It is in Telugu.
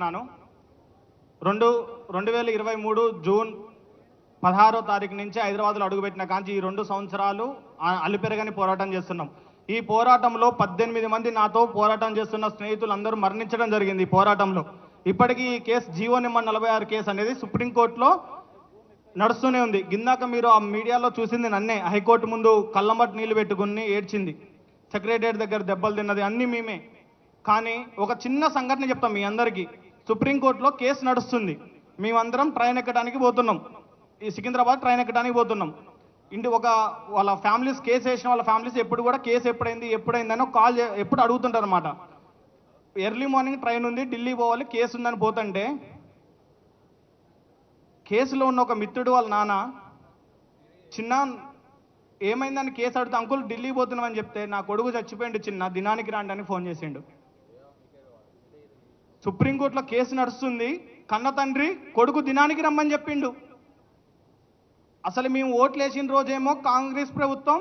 చేస్తున్నాను రెండు రెండు వేల ఇరవై మూడు జూన్ పదహారో తారీఖు నుంచి హైదరాబాద్లో అడుగుపెట్టిన కాంచి ఈ రెండు సంవత్సరాలు అల్లిపెరగని పోరాటం చేస్తున్నాం. ఈ పోరాటంలో పద్దెనిమిది మంది నాతో పోరాటం చేస్తున్న స్నేహితులందరూ మరణించడం జరిగింది ఈ పోరాటంలో. ఇప్పటికీ ఈ కేసు జీవో నెంబర్ నలభై ఆరు కేసు అనేది సుప్రీంకోర్టులో నడుస్తూనే ఉంది. గిందాక మీరు ఆ మీడియాలో చూసింది నన్నే. హైకోర్టు ముందు కళ్ళంబట్ నీళ్ళు పెట్టుకుని ఏడ్చింది. సెక్రటరియట్ దగ్గర దెబ్బలు తిన్నది అన్నీ మేమే. కానీ ఒక చిన్న సంఘటన చెప్తాం మీ అందరికీ. సుప్రీంకోర్టులో కేసు నడుస్తుంది. మేమందరం ట్రైన్ ఎక్కడానికి పోతున్నాం. ఈ సికింద్రాబాద్ ట్రైన్ ఎక్కడానికి పోతున్నాం. ఇంటి ఒక వాళ్ళ ఫ్యామిలీస్ కేసు వేసిన వాళ్ళ ఫ్యామిలీస్ ఎప్పుడు కూడా కేసు ఎప్పుడైంది ఎప్పుడైందని అని కాల్ చే- ఎప్పుడు అడుగుతుంటారు అనమాట ఎర్లీ మార్నింగ్ ట్రైన్ ఉంది ఢిల్లీ పోవాలి కేసు ఉందని పోతుంటే కేసులో ఉన్న ఒక మిత్రుడు వాళ్ళ నాన్న చిన్న ఏమైందని కేసు అడిగితే అంకుల్ ఢిల్లీ పోతున్నామని చెప్తే నా కొడుకు చచ్చిపోయిండు చిన్న దినానికి రాండి అని ఫోన్ చేసిండు. సుప్రీంకోర్టులో కేసు నడుస్తుంది. కన్న తండ్రి కొడుకు దినానికి రమ్మని చెప్పిండు. అసలు మేము ఓట్లు వేసిన రోజేమో కాంగ్రెస్ ప్రభుత్వం